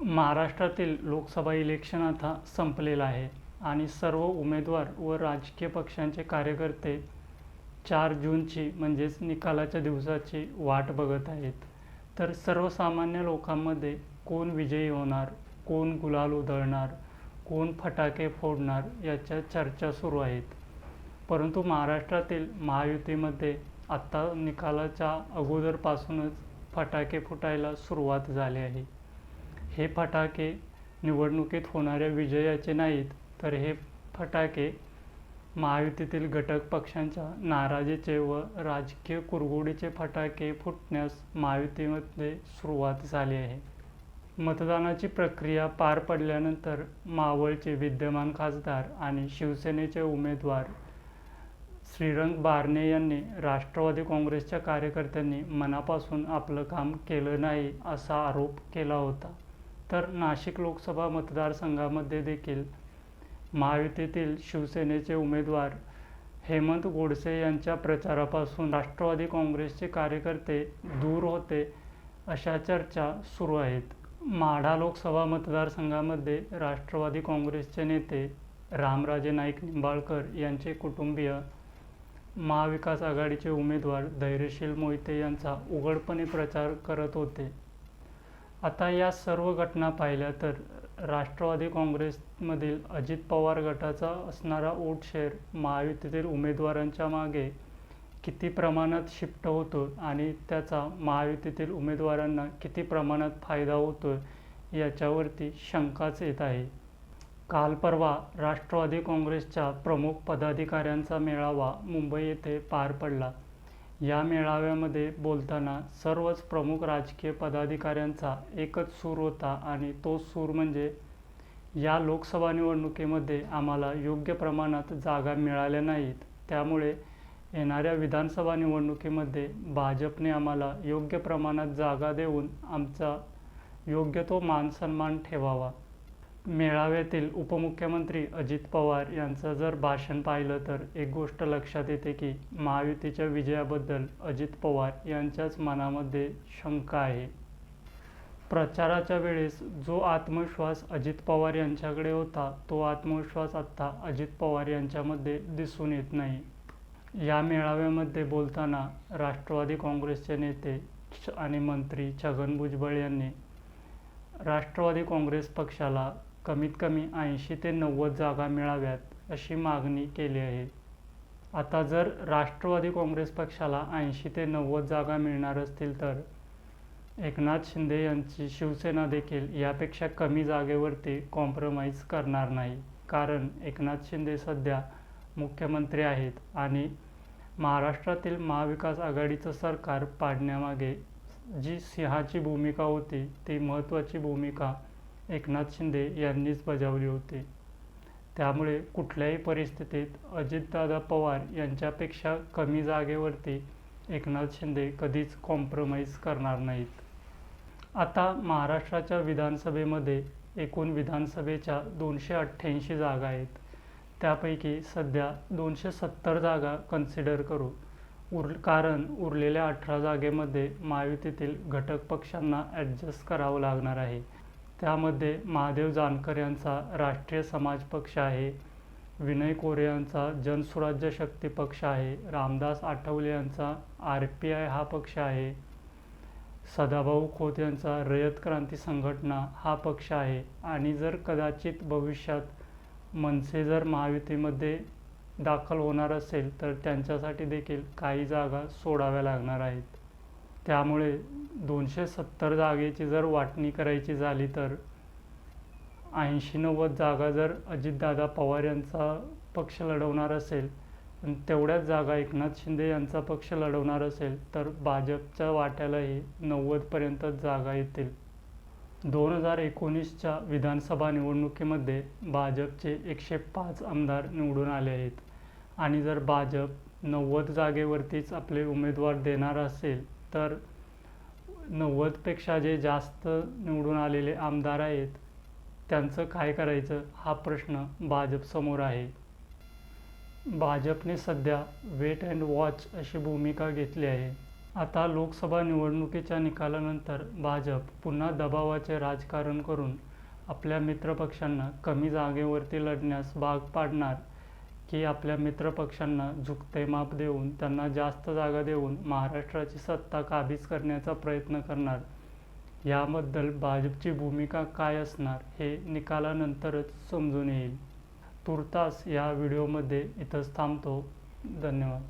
महाराष्ट्रातील लोकसभा इलेक्शन आता संपलेलं आहे आणि सर्व उमेदवार व राजकीय पक्षांचे कार्यकर्ते चार जूनची म्हणजेच निकालाच्या दिवसाची वाट बघत आहेत. तर सर्वसामान्य लोकांमध्ये कोण विजयी होणार कोण गुलाल उधळणार कोण फटाके फोडणार याच्या चर्चा सुरू आहेत. परंतु महाराष्ट्रातील महायुतीमध्ये आत्ता निकालाच्या अगोदरपासूनच फटाके फुटायला सुरुवात झाली आहे. हे फटाके निवडणुकीत होणाऱ्या विजयाचे नाहीत तर हे फटाके महायुतीतील घटक पक्षांच्या नाराजीचे व राजकीय कुरघोडीचे फटाके फुटण्यास महायुतीमध्ये सुरुवात झाली आहे. मतदानाची प्रक्रिया पार पडल्यानंतर मावळचे विद्यमान खासदार आणि शिवसेनेचे उमेदवार श्रीरंग बारणे यांनी राष्ट्रवादी काँग्रेसच्या कार्यकर्त्यांनी मनापासून आपलं काम केलं नाही असा आरोप केला होता. तर नाशिक लोकसभा मतदारसंघामध्ये देखील महायुतीतील शिवसेनेचे उमेदवार हेमंत गोडसे यांच्या प्रचारापासून राष्ट्रवादी काँग्रेसचे कार्यकर्ते दूर होते अशा चर्चा सुरू आहेत. माढा लोकसभा मतदारसंघामध्ये राष्ट्रवादी काँग्रेसचे नेते रामराजे नाईक निंबाळकर यांचे कुटुंबीय महाविकास आघाडीचे उमेदवार धैर्यशील मोहिते यांचा उघडपणे प्रचार करत होते. आता या सर्व घटना पाहिल्या तर राष्ट्रवादी काँग्रेसमधील अजित पवार गटाचा असणारा वोट शेअर महायुतीतील उमेदवारांच्या मागे किती प्रमाणात शिफ्ट होतो आणि त्याचा महायुतीतील उमेदवारांना किती प्रमाणात फायदा होतो याच्यावरती शंकाच येत आहे. काल परवा राष्ट्रवादी काँग्रेसच्या प्रमुख पदाधिकाऱ्यांचा मेळावा मुंबई येथे पार पडला. या मेळाव्यामध्ये बोलताना सर्वच प्रमुख राजकीय पदाधिकाऱ्यांचा एकच सूर होता आणि तो सूर म्हणजे या लोकसभा निवडणुकीमध्ये आम्हाला योग्य प्रमाणात जागा मिळाल्या नाहीत. त्यामुळे येणाऱ्या विधानसभा निवडणुकीमध्ये भाजपने आम्हाला योग्य प्रमाणात जागा देऊन आमचा योग्य तो मानसन्मान ठेवावा. मेळाव्यातील उपमुख्यमंत्री अजित पवार यांचं जर भाषण पाहिलं तर एक गोष्ट लक्षात येते की महायुतीच्या विजयाबद्दल अजित पवार यांच्याच मनामध्ये शंका आहे. प्रचाराच्या वेळेस जो आत्मविश्वास अजित पवार यांच्याकडे होता तो आत्मविश्वास आत्ता अजित पवार यांच्यामध्ये दिसून येत नाही. या मेळाव्यामध्ये बोलताना राष्ट्रवादी काँग्रेसचे नेते आणि मंत्री छगन भुजबळ यांनी राष्ट्रवादी काँग्रेस पक्षाला कमीत कमी ऐंशी ते नव्वद जागा मिळाव्यात अशी मागणी केली आहे. आता जर राष्ट्रवादी काँग्रेस पक्षाला ऐंशी ते नव्वद जागा मिळणार असतील तर एकनाथ शिंदे यांची शिवसेना देखील यापेक्षा कमी जागेवरती कॉम्प्रोमाइज करणार नाही. कारण एकनाथ शिंदे सध्या मुख्यमंत्री आहेत आणि महाराष्ट्रातील महाविकास आघाडीचं सरकार पाडण्यामागे जी सिंहाची भूमिका होती ती महत्त्वाची भूमिका एकनाथ शिंदे यांनीच बजावली होती. त्यामुळे कुठल्याही परिस्थितीत अजितदादा पवार यांच्यापेक्षा कमी जागेवरती एकनाथ शिंदे कधीच कॉम्प्रोमाइज करणार नाहीत. आता महाराष्ट्राच्या विधानसभेमध्ये एकूण विधानसभेच्या दोनशे अठ्ठ्याऐंशी जागा आहेत. त्यापैकी सध्या दोनशे सत्तर जागा कन्सिडर करू. उर कारण उरलेल्या अठरा जागेमध्ये महायुतीतील घटक पक्षांना ॲडजस्ट करावं लागणार आहे. त्यामध्ये महादेव जानकर यांचा राष्ट्रीय समाज पक्ष आहे विनय कोरे यांचा जनसुराज्य शक्ती पक्ष आहे रामदास आठवले यांचा आर पी आय हा पक्ष आहे सदाभाऊ खोत यांचा रयत क्रांती संघटना हा पक्ष आहे आणि जर कदाचित भविष्यात मनसे जर महायुतीमध्ये दाखल होणार असेल तर त्यांच्यासाठी देखील काही जागा सोडाव्या लागणार आहेत. त्यामुळे दोनशे सत्तर जागेची जर वाटणी करायची झाली तर ऐंशी नव्वद जागा जर अजितदादा पवार यांचा पक्ष लढवणार असेल पण तेवढ्याच जागा एकनाथ शिंदे यांचा पक्ष लढवणार असेल तर भाजपच्या वाट्यालाही नव्वदपर्यंत जागा येतील. दोन हजार एकोणीसच्या विधानसभा निवडणुकीमध्ये भाजपचे एकशे पाच आमदार निवडून आले आहेत. आणि जर भाजप नव्वद जागेवरतीच आपले उमेदवार देणार असेल तर नव्वदपेक्षा जे जास्त निवडून आलेले आमदार आहेत त्यांचं काय करायचं हा प्रश्न भाजपसमोर आहे. भाजपने सध्या वेट अँड वॉच अशी भूमिका घेतली आहे. आता लोकसभा निवडणुकीच्या निकालानंतर भाजप पुन्हा दबावाचे राजकारण करून आपल्या मित्रपक्षांना कमी जागेवरती लढण्यास भाग पाडणार की आपल्या मित्रपक्षांना झुकते माप देऊन त्यांना जास्त जागा देऊन महाराष्ट्राची सत्ता काबीज करण्याचा प्रयत्न करणार. याबद्दल भाजपची भूमिका काय असणार हे निकालानंतरच समजून येईल. तुर्तास या व्हिडिओमध्ये इथंच थांबतो. धन्यवाद.